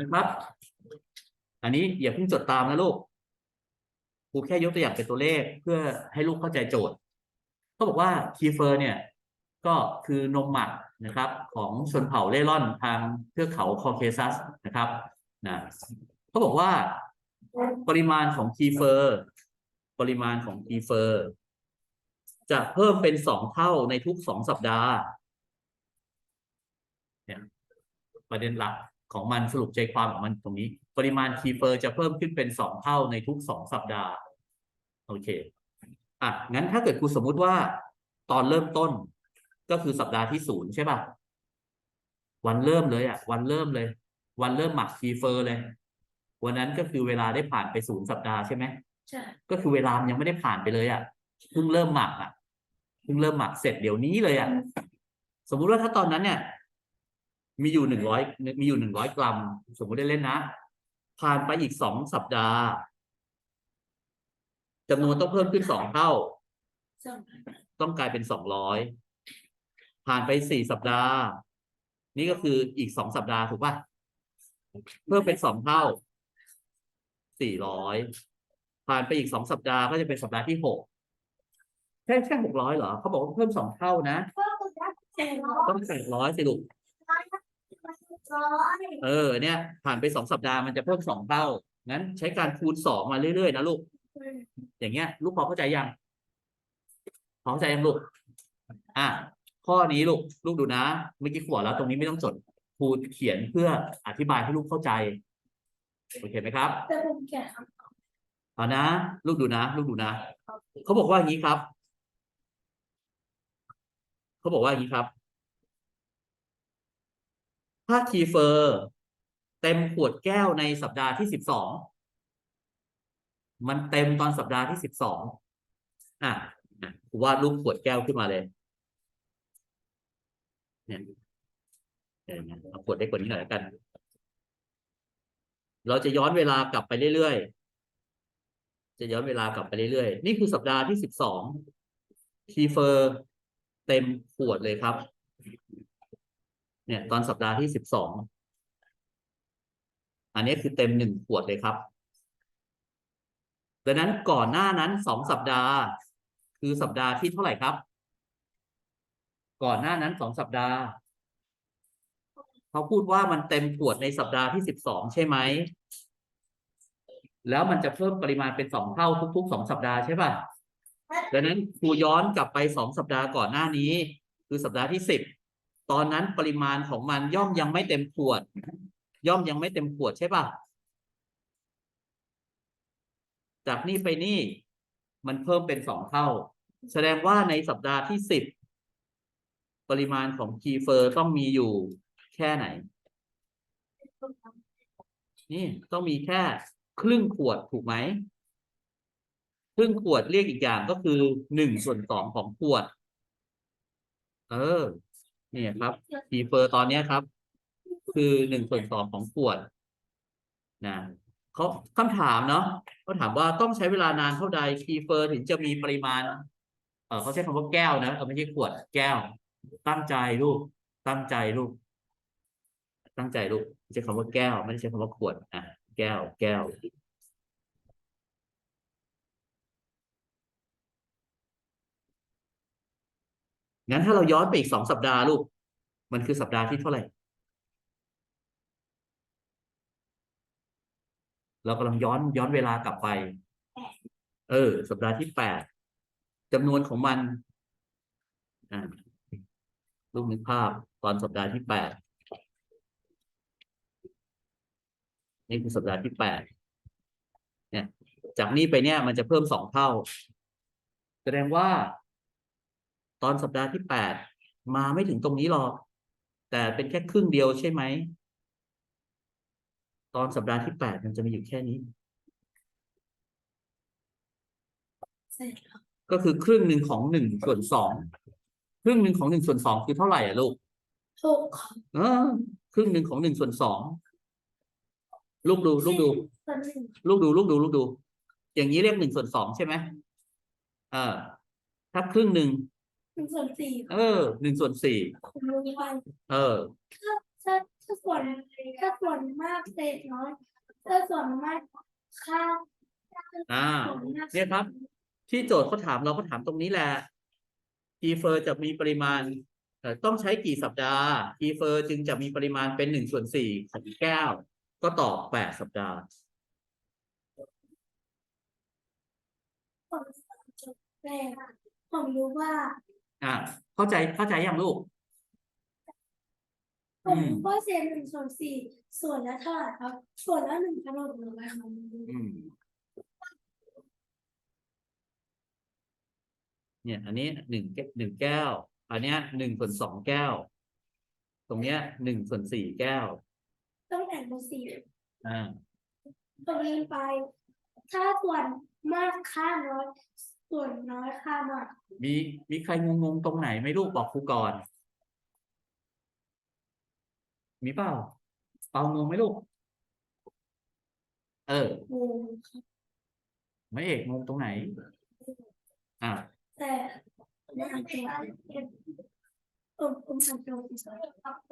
นะครับ อันนี้อย่าเพิ่งจดตามนะลูกครูแค่ยกตัวอย่างเป็นตัวเลขเพื่อให้ลูกเข้าใจโจทย์เขาบอกว่าคีเฟอร์เนี่ย ก็คือนมหมักนะครับ ของชนเผ่าเล่ร่อนทางเทือกเขาคอเคซัสนะครับนะเขาบอกว่าปริมาณของคีเฟอร์ ปริมาณของคีเฟอร์ จะเพิ่มเป็นสองเท่าในทุกสองสัปดาห์เนี่ยประเด็นหลัก ของมันสรุปใจความของมันตรงนี้ ปริมาณคีเฟอร์จะเพิ่มขึ้นเป็นสองเท่าในทุกสองสัปดาห์ โอเคอะงั้นถ้าเกิดครูสมมุติว่า ตอนเริ่มต้นก็คือสัปดาห์ที่ศูนย์ใช่ป่ะวันเริ่มเลยอะ วันเริ่มเลย วันเริ่มหมักคีเฟอร์เลย วันนั้นก็คือเวลาได้ผ่านไปศูนย์สัปดาห์ใช่ไหมใช่ก็คือเวลามันยังไม่ได้ผ่านไปเลยอะเพิ่งเริ่มหมักอะเพิ่งเริ่มหมักเสร็จเดี๋ยวนี้เลยอะสมมุติว่าถ้าตอนนั้นเนี่ย มีอยู่หนึ่งร้อยมีอยู่หนึ่งร้อยกรัม สมมุติได้เล่นนะ ผ่านไปอีกสองสัปดาห์จำนวนต้องเพิ่มขึ้นสองเท่าสองต้องกลายเป็นสองร้อยผ่านไปสี่สัปดาห์ นี่ก็คืออีกสองสัปดาห์ถูกป่ะเพิ่มเป็นสองเท่าสี่ร้อยผ่านไปอีกสองสัปดาห์ก็จะเป็นสัปดาห์ที่หกแค่แค่หกร้อยเหรอเขาบอกว่าเพิ่มสองเท่านะเจ็ดร้อยต้องแปดร้อยสิลูก ร้อยเออเนี่ยผ่านไปสองสัปดาห์มันจะเพิ่มสองเท่างั้น ใช้การคูณสองมาเรื่อยๆนะลูก อย่างเงี้ย ลูกพอเข้าใจยังพอเข้าใจยังลูก อะข้อนี้ลูกลูกดูนะเมื่อกี้ขวดแล้ว ตรงนี้ไม่ต้องจดครูเขียนเพื่ออธิบายให้ลูกเข้าใจโอเคไหมครับแต่ผมแก่ครับเอานะ ลูกดูนะ ลูกดูนะเขาบอกว่าอย่างนี้ครับ เขาบอกว่าอย่างนี้ครับ ถ้าคีเฟอร์ เต็มขวดแก้วในสัปดาห์ที่สิบสองมันเต็มตอนสัปดาห์ที่สิบสองอะอะวาดรูปขวดแก้วขึ้นมาเลย เนี่ยเออเนี่ยเอาขวดได้กว่านี้หน่อยแล้วกัน เราจะย้อนเวลากลับไปเรื่อยๆ จะย้อนเวลากลับไปเรื่อยๆ นี่คือสัปดาห์ที่สิบสองคีเฟอร์ เต็มขวดเลยครับ เนี่ย ตอนสัปดาห์ที่สิบสองอันนี้คือเต็มหนึ่งขวดเลยครับดังนั้นก่อนหน้านั้นสองสัปดาห์ คือสัปดาห์ที่เท่าไหร่ครับ ก่อนหน้านั้นสองสัปดาห์ เขาพูดว่ามันเต็มขวดในสัปดาห์ที่สิบสองใช่ไหมแล้วมันจะเพิ่มปริมาณเป็นสองเท่าทุกๆสองสัปดาห์ใช่ป่ะดังนั้นครูย้อนกลับไปสองสัปดาห์ก่อนหน้านี้ คือสัปดาห์ที่สิบ ตอนนั้นปริมาณของมันย่อมยังไม่เต็มขวด ย่อมยังไม่เต็มขวดใช่ป่ะจากนี่ไปนี่มันเพิ่มเป็นสองเท่า แสดงว่าในสัปดาห์ที่สิบปริมาณของคีเฟอร์ต้องมีอยู่แค่ไหน นี่ต้องมีแค่ครึ่งขวดถูกไหมครึ่งขวดเรียกอีกอย่างก็คือหนึ่งส่วนสองของขวด เออ เนี่ยครับคีเฟอร์ตอนเนี้ยครับ คือหนึ่งส่วนสองของขวดนะเขาคำถามเนาะเขาถามว่าต้องใช้เวลานานเท่าใดคีเฟอร์ถึงจะมีปริมาณเออเขาใช้คำว่าแก้วนะเออไม่ใช่ขวดแก้ว ตั้งใจลูก ตั้งใจลูก ตั้งใจลูกใช้คำว่าแก้ว ไม่ได้ใช้คำว่าขวดอะแก้วแก้ว งั้นถ้าเราย้อนไปอีกสองสัปดาห์ลูก มันคือสัปดาห์ที่เท่าไหร่ เรากำลังย้อนย้อนเวลากลับไป เออ สัปดาห์ที่แปดจำนวนของมันอ่าลูกนึกภาพตอนสัปดาห์ที่แปดนี่คือสัปดาห์ที่แปดเนี่ย จากนี้ไปเนี่ยมันจะเพิ่มสองเท่า แสดงว่า อนสัปดาห์ที่แปดมาไม่ถึงตรงนี้หรอก แต่เป็นแค่ครึ่งเดียวใช่ไหม ตอนสัปดาห์ที่แปดมันจะมีอยู่แค่นี้เสร็จแล้วก็คือครึ่งหนึ่งของหนึ่งส่วนสองครึ่งหนึ่งของหนึ่งส่วนสองคือเท่าไหร่อะลูกหกของเออครึ่งหนึ่งของหนึ่งส่วนสองลูกดูลูกดูส่วนหนึ่งลูกดูลูกดูลูกดู อย่างนี้เรียกหนึ่งส่วนสองใช่ไหมเออถ้าครึ่งหนึ่ง หนึ่งส่วนสี่เออหนึ่งส่วนสี่ผมรู้ไปเออ ถ้าถ้าถ้าส่วนถ้าส่วนมากเศษน้อยเท่าส่วนมากค่าอ่าส่วนมากเนี่ยครับ ที่โจทย์เขาถามเราก็ถามตรงนี้แหละทีเฟอร์จะมีปริมาณเอ่อต้องใช้กี่สัปดาห์ทีเฟอร์จึงจะมีปริมาณเป็นหนึ่งส่วนสี่ของแก้ว ก็ตอบแปดสัปดาห์ ผมจบแรกผมรู้ว่า อ่าเข้าใจเข้าใจยังลูกผมอืมรู้ว่าเศษหนึ่งส่วนสี่ส่วนละเท่าไหร่ครับ ส่วนละหนึ่งพันหกร้อยครับอืม เนี่ย อันนี้หนึ่งแก้วหนึ่งแก้ว อันเนี้ยหนึ่งส่วนสองแก้ว ตรงเนี้ยหนึ่งส่วนสี่แก้ว ต้องแบ่งเป็นสี่อ่า ตรงนี้ไป ถ้าส่วนมากค่าน้อย ส่วนน้อยค่ามากมีมีใครงงๆตรงไหนไหมลูกบอกครูก่อน มีเปล่าเปางงไหมลูก เออโอ้ไม่เอกงงตรงไหน อ่าแต่ผมทำตัวผมผมทำตัว